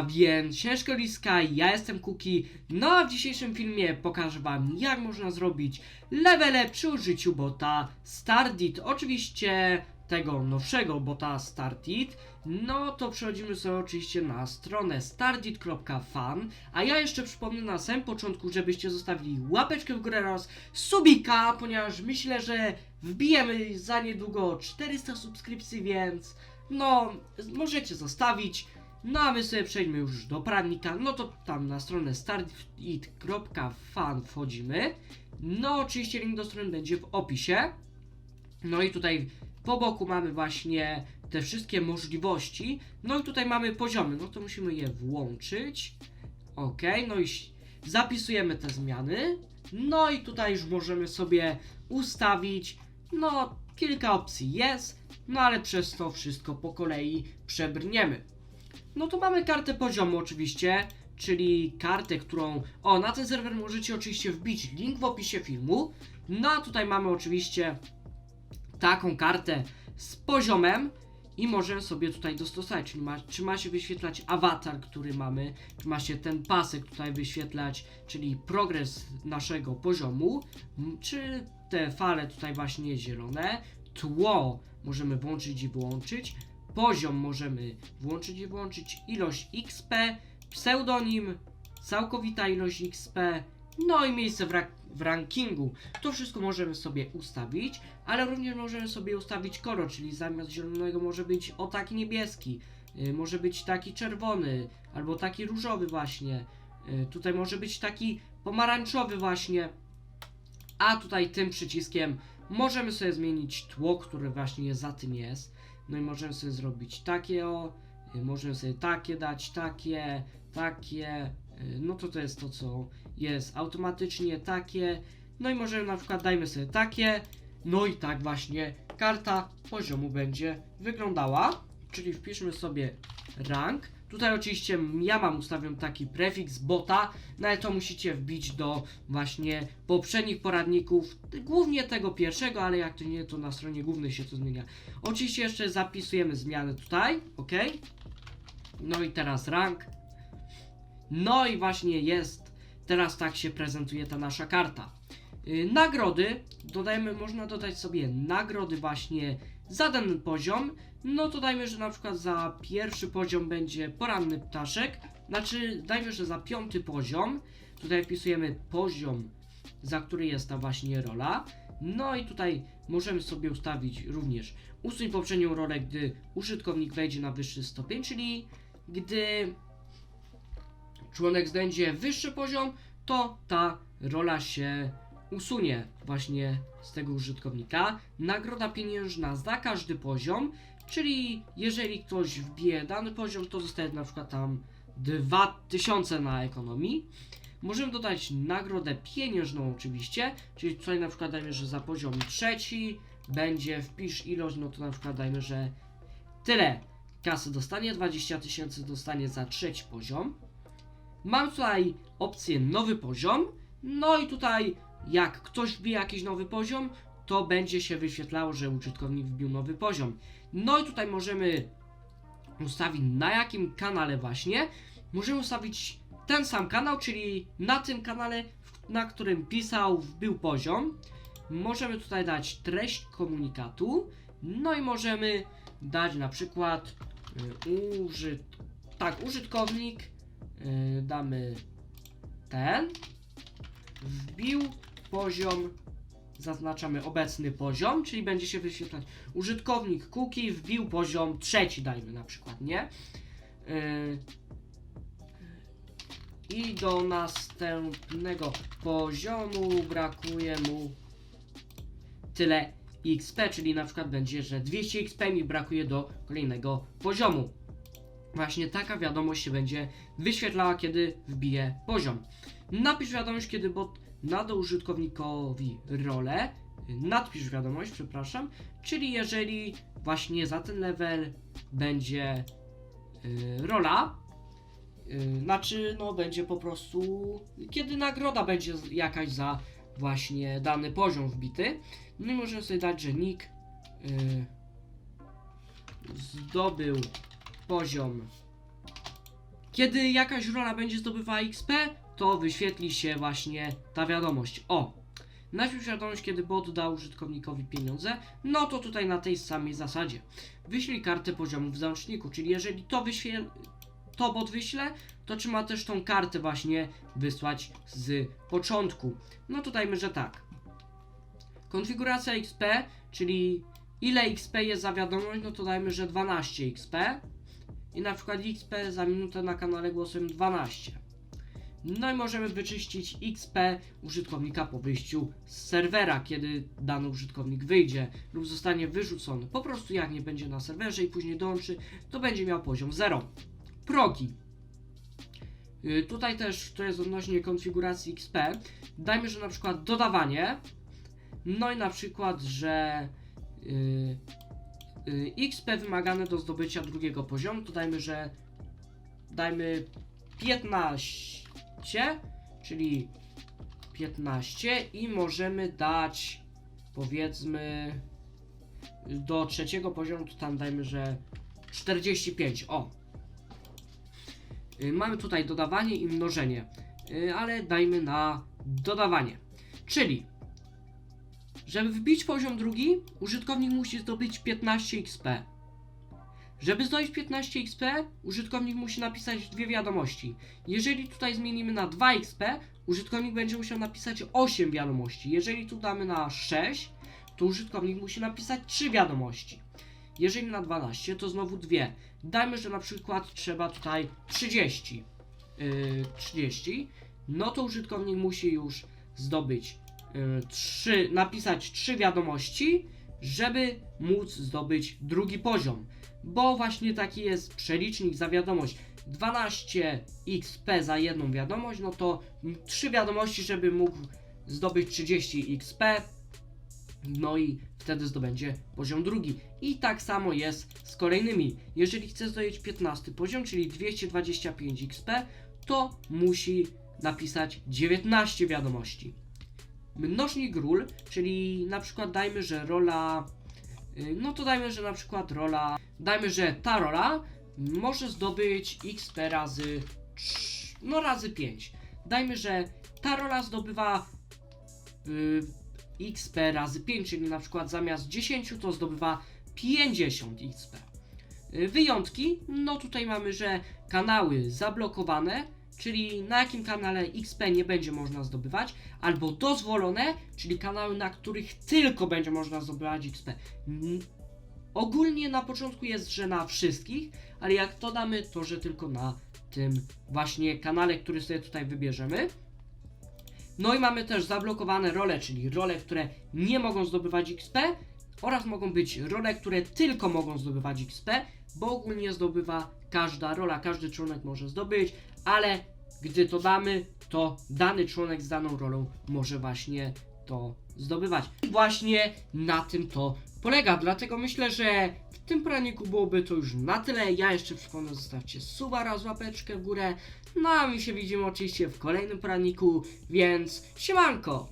A więc ciężko liska, ja jestem Kuki, no a w dzisiejszym filmie pokażę wam jak można zrobić levele przy użyciu bota Stardit, oczywiście tego nowszego bota Stardit, no to przechodzimy sobie oczywiście na stronę stardit.fan, a ja jeszcze przypomnę na samym początku, żebyście zostawili łapeczkę w górę oraz subika, ponieważ myślę, że wbijemy za niedługo 400 subskrypcji, więc no możecie zostawić. No a my sobie przejdźmy już do poradnika, no to tam na stronę startit.fan wchodzimy. No oczywiście link do strony będzie w opisie. No i tutaj po boku mamy właśnie te wszystkie możliwości. No i tutaj mamy poziomy, no to musimy je włączyć. Ok, no i zapisujemy te zmiany. No i tutaj już możemy sobie ustawić, no kilka opcji jest, no ale przez to wszystko po kolei przebrniemy. No to mamy kartę poziomu oczywiście, czyli kartę, którą... O, na ten serwer możecie oczywiście wbić link w opisie filmu. No a tutaj mamy oczywiście taką kartę z poziomem i możemy sobie tutaj dostosować, czyli ma, czy ma się wyświetlać awatar, który mamy, czy ma się ten pasek tutaj wyświetlać, czyli progres naszego poziomu, czy te fale tutaj właśnie zielone, tło możemy włączyć i wyłączyć, poziom możemy włączyć i wyłączyć, ilość XP, pseudonim, całkowita ilość XP, no i miejsce w, ra- w rankingu. To wszystko możemy sobie ustawić, ale również możemy sobie ustawić kolor, czyli zamiast zielonego może być o taki niebieski, y, może być taki czerwony, albo taki różowy właśnie. Y, tutaj może być taki pomarańczowy właśnie. A tutaj tym przyciskiem możemy sobie zmienić tło, które właśnie za tym jest. No i możemy sobie zrobić takie o, y, możemy sobie takie dać, takie, takie. y, No to to jest to, co jest automatycznie takie. No i możemy na przykład dajmy sobie takie. No i tak właśnie karta poziomu będzie wyglądała. Czyli wpiszmy sobie rank. Tutaj oczywiście ja mam ustawiony taki prefiks bota, no ale to musicie wbić do właśnie poprzednich poradników, głównie tego pierwszego, ale jak to nie, to na stronie głównej się to zmienia. Oczywiście jeszcze zapisujemy zmiany tutaj, ok? No i teraz rank. No i właśnie jest, teraz tak się prezentuje ta nasza karta. Yy, nagrody, dodajmy, można dodać sobie nagrody właśnie za ten poziom. No to dajmy, że na przykład za pierwszy poziom będzie poranny ptaszek, znaczy dajmy, że za piąty poziom, tutaj wpisujemy poziom, za który jest ta właśnie rola. No i tutaj możemy sobie ustawić również usuń poprzednią rolę, gdy użytkownik wejdzie na wyższy stopień, czyli gdy członek zdobędzie wyższy poziom, to ta rola się usunie właśnie z tego użytkownika. Nagroda pieniężna za każdy poziom, czyli jeżeli ktoś wbije dany poziom, to dostaje na przykład tam 2000 na ekonomii. Możemy dodać nagrodę pieniężną oczywiście, czyli tutaj na przykład dajmy, że za poziom trzeci będzie wpisz ilość, no to na przykład dajmy, że tyle kasy dostanie, 20 tysięcy dostanie za trzeci poziom. Mam tutaj opcję nowy poziom, no i tutaj jak ktoś wbije jakiś nowy poziom, to będzie się wyświetlało, że użytkownik wbił nowy poziom. No i tutaj możemy ustawić na jakim kanale właśnie. Możemy ustawić ten sam kanał, czyli na tym kanale, na którym pisał, wbił poziom. Możemy tutaj dać treść komunikatu. No i możemy dać na przykład y, użyt... tak, użytkownik y, damy ten wbił poziom zaznaczamy obecny poziom, czyli będzie się wyświetlać użytkownik cookie wbił poziom trzeci dajmy na przykład, nie? Yy, I do następnego poziomu brakuje mu tyle XP, czyli na przykład będzie, że 200 XP mi brakuje do kolejnego poziomu. Właśnie taka wiadomość się będzie wyświetlała, kiedy wbije poziom. Napisz wiadomość, kiedy bot nada użytkownikowi rolę. Nadpisz wiadomość, przepraszam. Czyli jeżeli właśnie za ten level będzie y, rola, y, znaczy no będzie po prostu, kiedy nagroda będzie jakaś za właśnie dany poziom wbity. No i możemy sobie dać, że nick y, zdobył poziom Kiedy jakaś rola będzie zdobywała XP, to wyświetli się właśnie ta wiadomość. O! Najpierw wiadomość, kiedy bot da użytkownikowi pieniądze, no to tutaj na tej samej zasadzie. Wyślij kartę poziomu w załączniku, czyli jeżeli to to bot wyśle, to trzeba też tą kartę właśnie wysłać z początku. No to dajmy, że tak. Konfiguracja XP, czyli ile XP jest za wiadomość, no to dajmy, że 12 XP. I na przykład XP za minutę na kanale głosem 12. No i możemy wyczyścić XP użytkownika po wyjściu z serwera, kiedy dany użytkownik wyjdzie lub zostanie wyrzucony. Po prostu jak nie będzie na serwerze i później dołączy, to będzie miał poziom 0. Progi. Y, Tutaj też to jest odnośnie konfiguracji XP. Dajmy, że na przykład dodawanie. No i na przykład, że y, y, XP wymagane do zdobycia drugiego poziomu, to dajmy, że dajmy 15, czyli 15 i możemy dać powiedzmy do trzeciego poziomu, to tam dajmy, że 45, o. Y, Mamy tutaj dodawanie i mnożenie, y, ale dajmy na dodawanie. Czyli, żeby wbić poziom drugi, użytkownik musi zdobyć 15 XP. Żeby zdobyć 15 XP, użytkownik musi napisać dwie wiadomości. Jeżeli tutaj zmienimy na 2 XP, użytkownik będzie musiał napisać 8 wiadomości. Jeżeli tu damy na 6, to użytkownik musi napisać 3 wiadomości. Jeżeli na 12, to znowu dwie. Dajmy, że na przykład trzeba tutaj 30. Yy, 30. No to użytkownik musi już zdobyć yy, 3, napisać 3 wiadomości, żeby móc zdobyć drugi poziom. Bo właśnie taki jest przelicznik za wiadomość. 12 XP za jedną wiadomość, no to 3 wiadomości, żeby mógł zdobyć 30 XP. No i wtedy zdobędzie poziom drugi. I tak samo jest z kolejnymi. Jeżeli chce zdobyć 15 poziom, czyli 225 XP, to musi napisać 19 wiadomości. Mnożnik ról, czyli na przykład dajmy, że rola. Y, No to dajmy, że na przykład rola. Dajmy, że ta rola może zdobyć XP razy. trz- No razy 5. Dajmy, że ta rola zdobywa. y, XP razy 5, czyli na przykład zamiast 10 to zdobywa 50 XP. Y, Wyjątki, no tutaj mamy, że kanały zablokowane, czyli na jakim kanale XP nie będzie można zdobywać, albo dozwolone, czyli kanały, na których tylko będzie można zdobywać XP. Ogólnie na początku jest, że na wszystkich, ale jak to damy, to że tylko na tym właśnie kanale, który sobie tutaj wybierzemy. No i mamy też zablokowane role, czyli role, które nie mogą zdobywać XP oraz mogą być role, które tylko mogą zdobywać XP, bo ogólnie zdobywa każda rola, każdy członek może zdobyć, ale gdy to damy, to dany członek z daną rolą może właśnie to zdobywać. I właśnie na tym to polega, dlatego myślę, że w tym poradniku byłoby to już na tyle. Ja jeszcze przypomnę, zostawcie suba raz łapeczkę w górę. No a my się widzimy oczywiście w kolejnym poradniku, więc siemanko!